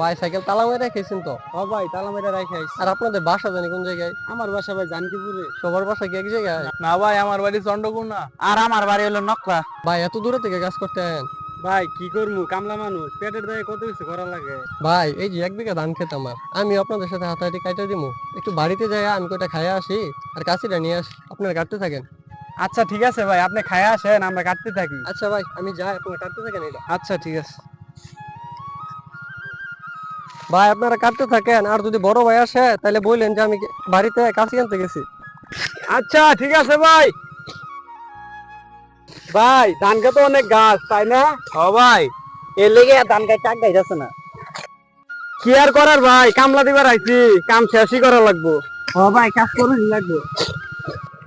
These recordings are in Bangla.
ভাই সাইকেল তালা মেরে রেখেছেন তো? ও ভাই তালা মেরে রাখাই আর আপনাদের বাসা জানি কোন জায়গায়? আমার বাসা ভাই জানকিপুরে। সবার বাসা কি এক জায়গায়? না ভাই আমার বাড়ি চন্ডকুনা আর আমার বাড়ি হলো নকরা ভাই এত দূরে থেকে কাজ করতে আছেন ভাই কি করব কামলা মানুষ। পেটের দায়ে কত কিছু করা লাগে? ভাই এই যে এক বিঘা ধান খেত আমার। আমি আপনাদের সাথে হাতাহাতি কাটে দিমু। একটু বাড়িতে যাই আমি কয়টা খাইয়া আসি আর কাশিটা নিয়ে আসি। আপনারা কাটতে থাকেন। আচ্ছা ঠিক আছে ভাই আপনি খায়া আসেন আমরা কাটতে থাকি। আচ্ছা ভাই আমি যাই আপনারা কাটতে থাকেন এটা আচ্ছা ঠিক আছে। ভাই আপনারা কাটতে থাকেন। আর যদি বড় ভাই আসে তাহলে বললেন যে আমি বাড়িতে কাশি আনতে গেছি। আচ্ছা ঠিক আছে ভাই। ভাই ধান খেতে অনেক গাছ তাই না? ও ভাই। এর লেগে ধান গাছ চাক গাছ আছে না। কি আর করার ভাই? কামলা দিবার আইছি কাম শেষই করা লাগবো। ও ভাই কাজ করুন লাগবো।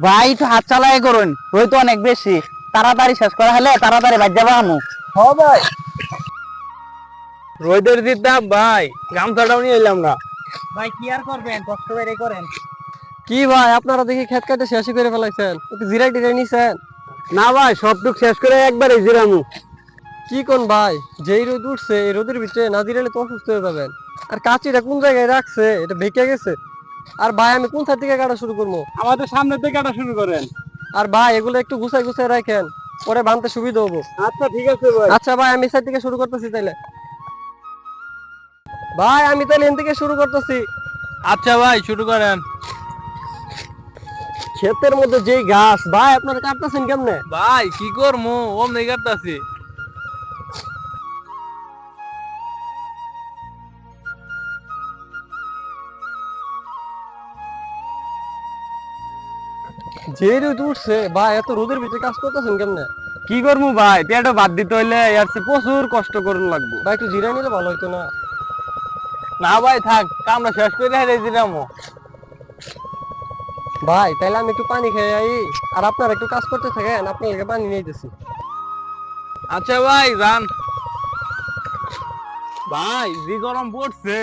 ভাই একটু হাত চালাই করুন রোদ তো অনেক বেশি। তাড়াতাড়ি শেষ করা হলে তাড়াতাড়ি বাজ যাব আমু। হ ভাই। রোদের দিতাম ভাই। গামছাটাও নিয়ে এলাম না। ভাই কি আর করবেন? কষ্ট করে করেন। কি ভাই আপনারা দেখি খেত কাটে শেষই করে ফেলাইছেন। একটু জিরাই টিরাই নিছেন। না ভাই সবটুক শেষ করে একবারে জিরামু। কি কোন ভাই যেই রোদ উঠছে এই রোদের ভিতরে না জিরালে তো অসুস্থ হয়ে যাবেন। আর কাচিটা কোন জায়গায় রাখছে? এটা বেঁকে গেছে। আর ভাই আমি কোন সাইড থেকে কাটা শুরু করব? আমাদের সামনে থেকে কাটা শুরু করেন। আর ভাই এগুলো একটু গুছাই গুছাই রাখেন। পরে বানতে সুবিধা হব। আচ্ছা ঠিক আছে ভাই। আচ্ছা ভাই আমি সাইড থেকে শুরু করতেছি তাইলে। ভাই আমি তাহলে এন থেকে শুরু করতেছি। আচ্ছা ভাই শুরু করেন। ক্ষেতের মধ্যে যেই গাছ ভাই আপনারা কাটতেছেন কেমনে? ভাই কি করমু? ওম নেই কাটতাছি। যে রোদ উঠছে ভাই এত রোদের ভিতরে কাজ করতেছেন কেমনে? কি করমু ভাই? পেটে বাদ দিতে হইলে প্রচুর কষ্ট করুন লাগবো। ভাই একটু জিরা নিলে ভালো হইতো না। না ভাই থাক কামটা শেষ করে হেরে দিলামো ভাই তাইলে আমি একটু পানি খেয়ে আই। আর আপনারা একটু কাজ করতে থাকেন আপনার লাগে পানি নিয়ে যেতেছি আচ্ছা ভাই যান। ভাই যে গরম পড়ছে।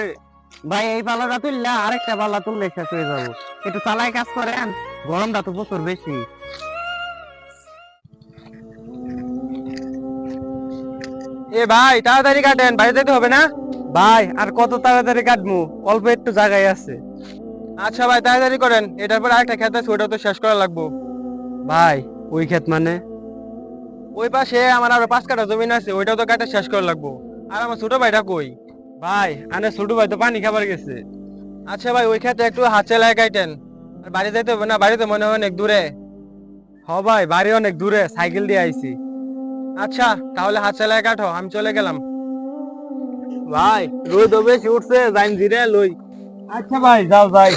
ভাই এই পালাটা তুললে আরেকটা পালা তুললে শেষ হয়ে যাব। একটু চালাই কাজ করেন গরমটা তো প্রচুর বেশি। এ ভাই তাড়াতাড়ি কাটেন বাইরে যেতে হবে না? ভাই আর কত তাড়াতাড়ি কাটমু? অল্প একটু জায়গায় আছে। আচ্ছা ভাই তাড়াতাড়ি করেন। এটার পর আরেকটা ক্ষেত আছে ওটা তো শেষ করা লাগবো। ভাই ওই ক্ষেত মানে? ওই পাশে আমার আরও পাঁচ কাঠা জমিন আছে ওইটাও তো কাটা শেষ করা লাগবো। আর আমার ছোট ভাইটা কই? ভাই আনে ছোট ভাই তো পানি খাবার গেছে। আচ্ছা ভাই ওই ক্ষেতে একটু হাত চালায় কাটেন। আর বাড়ি যাইতে হবে না বাড়িতে মনে হয় অনেক দূরে। হ ভাই বাড়ি অনেক দূরে সাইকেল দিয়ে আইছি। আচ্ছা তাহলে হাত চালায় কাটো আমি চলে গেলাম। ভাই রোদ বেশি উঠছে যাইন জিরে লই। আচ্ছা ভাই যাও যাই।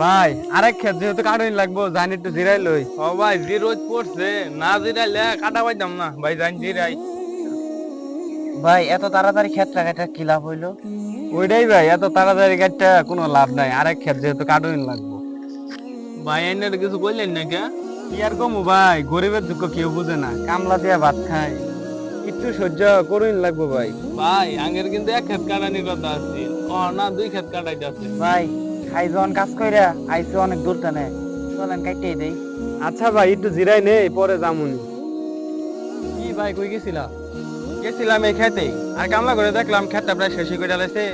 ভাই আরেক ক্ষেত যেহেতু কাটুন লাগবো জানি একটু জিরাই লই। ও ভাই যে রোদ পড়ছে না জিরাইলে কাটা পাইতাম না। ভাই জানি জিরাই। ভাই এত তাড়াতাড়ি ক্ষেত রাখাটা কি লাভ হইল? ওইটাই ভাই এত তাড়াতাড়ি কাটটা কোনো লাভ নাই। আরেক ক্ষেত যেহেতু কাটুন লাগবো। ভাই এনে কিছু বললেন না কে কি আর কমু ভাই? গরিবের দুঃখ কেউ বুঝে না। কামলা দিয়া ভাত খায়। একটু সহ্য করুন লাগবো ভাই। ভাই আগের কিন্তু এক ক্ষেত কাটানির কথা আছে। ও না দুই ক্ষেত কাটাইতে আছে। ভাই খাই যখন কাজ কইরা আইসি অনেক দূর টানে চলেন কাইটেই দেই। আচ্ছা ভাই একটু জিরাই নে পরে যামুনি। কি ভাই কই গেছিলা? গেছিলাম এই খেতে আর কামলা করে দেখলাম খেতটা প্রায় শেষই করে আলাইছে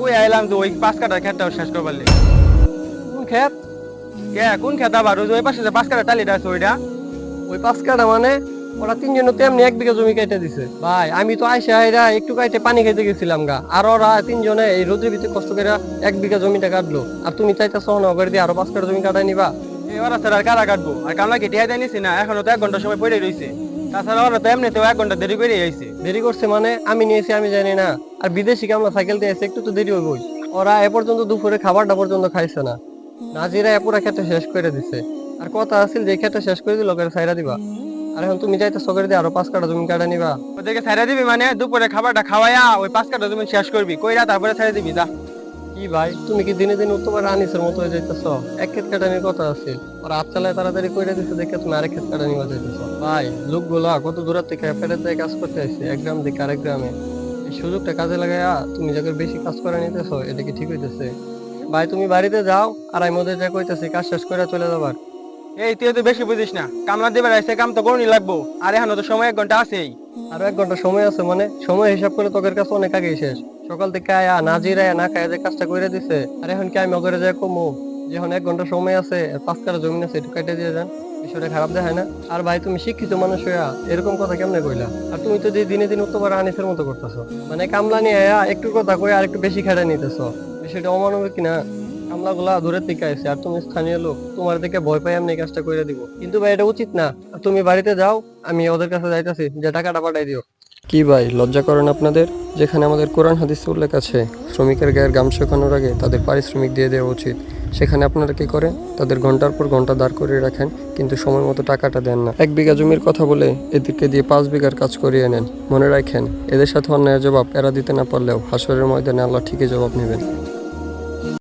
কই আইলাম তো ওই পাঁচ কাটার খেতটাও শেষ করবার লেগে। কোন ক্ষেত? কে কোন খেত আবার ওই পাশে যে পাঁচ কাটা টালিটা আছে ওইটা। ওই পাঁচ কাটা মানে ওরা তিনজন তেমনি এক বিঘা জমি কেটে দিছে। ভাই আমি তো আইসা আইরা একটু কাইটে পানি খাইতে গেছিলাম গা। আর ওরা তিনজনে এই রোদের ভিতরে কষ্ট করে এক বিঘা জমিটা কাটলো। আর তুমি চাইতে সহন করে দিয়ে আরও পাঁচ কাটা জমি কাটাই নিবা? ওরা স্যার আর কারা কাটবো? আর কামলা কেটে দেয় নিছি না? এখনও তো এক ঘণ্টা সময় পড়ে রইছে। তাছাড়া ওরা তো এমনিতেও এক ঘণ্টা দেরি করে আইছে। দেরি করছে মানে? আমি নিয়েছি আমি জানি না। আর বিদেশি কামলা সাইকেল দিয়ে এসে একটু তো দেরি হইবই। ওরা এ পর্যন্ত দুপুরে খাবারটা পর্যন্ত খাইছে না। নাজিরা এ পুরা খেতে শেষ করে দিছে। আর কথা আছিল যে খেতে শেষ করে দিল করে সাইরা দিবা। আর এখন তুমি যাইতে সকালে দিয়ে আরও পাঁচ কাটা জমি কাটা নিবা। ওদেরকে ছাইরা দিবি মানে? দুপুরে খাবারটা খাওয়াইয়া ওই পাঁচ কাটা তুমি শেষ করবি। কইরা তারপরে ছাইরা দিবি, যা। কি ভাই, তুমি কি দিনে দিনে তোমার আনিসের মতো হয়ে যাইতেছ? এক ক্ষেত কাটানির কথা আছে ওরা হাত চালায় তাড়াতাড়ি করে দিছে দেখে তুমি আরেক ক্ষেত কাটা নিবা যাইতেছ। ভাই, লোকগুলা কত দূরের থেকে ফেরত দিয়ে কাজ করতে আসছে, এক গ্রাম থেকে আরেক গ্রামে। এই সুযোগটা কাজে লাগাইয়া তুমি যাকে বেশি কাজ করে নিতেছ, এটা কি ঠিক হইতেছে? ভাই তুমি বাড়িতে যাও আর আমি ওদের যা কইতেছি কাজ শেষ করে চলে যাবার এই তুই তো বেশি বুঝিস না। কামলা দিবার এসে কাম তো করুনি লাগবো। আর এখনও তো সময় এক ঘণ্টা আছেই। আরও এক ঘণ্টা সময় আছে মানে? সময় হিসাব করে তোদের কাছে অনেক আগেই শেষ। সকাল থেকে আয়া না জিরায়া না খায়া যে কাজটা করে দিছে। আর এখন কি আমি ওগরে যায় কমু? যখন এক ঘণ্টা সময় আছে পাঁচ কাটা জমি আছে একটু কেটে দিয়ে যান। বিষয়টা খারাপ দেখায় না। আর ভাই তুমি শিক্ষিত মানুষ হইয়া এরকম কথা কেমনে কইলা? আর তুমি তো যে দিনে দিনে তোমার আনিসের মতো করতেছো। মানে কামলা নিয়ে আয়া একটু কথা কই আর একটু বেশি খেটে নিতেছো। বিষয়টা অমানবিক না কামলা গুলা দূরের থেকে আইছে, আর তুমি স্থানীয় লোক, তোমার দিকে ভয় পাই, আমি এই কাজটা করে দিব। কিন্তু ভাই, এটা উচিত না। তুমি বাড়িতে যাও, আমি ওদের কাছে যাইতাছি, যে টাকাটা পাঠাই দিও। কি ভাই, লজ্জা করেন আপনাদের? যেখানে আমাদের কোরআন হাদিস উল্লেখ আছে, শ্রমিকের গায়ের গাম শেখানোর আগে তাদের পারিশ্রমিক দিয়ে দেওয়া উচিত। সেখানে আপনারা কি করেন? তাদের ঘণ্টার পর ঘণ্টা দাঁড় করিয়ে রাখেন, কিন্তু সময় মতো টাকাটা দেন না। এক বিঘা জমির কথা বলে এদেরকে দিয়ে পাঁচ বিঘার কাজ করিয়ে নেন। মনে রাখেন, এদের সাথে অন্যায় জবাব এরা দিতে না পারলেও হাসরের ময়দানে আল্লাহ ঠিকই জবাব নেবেন।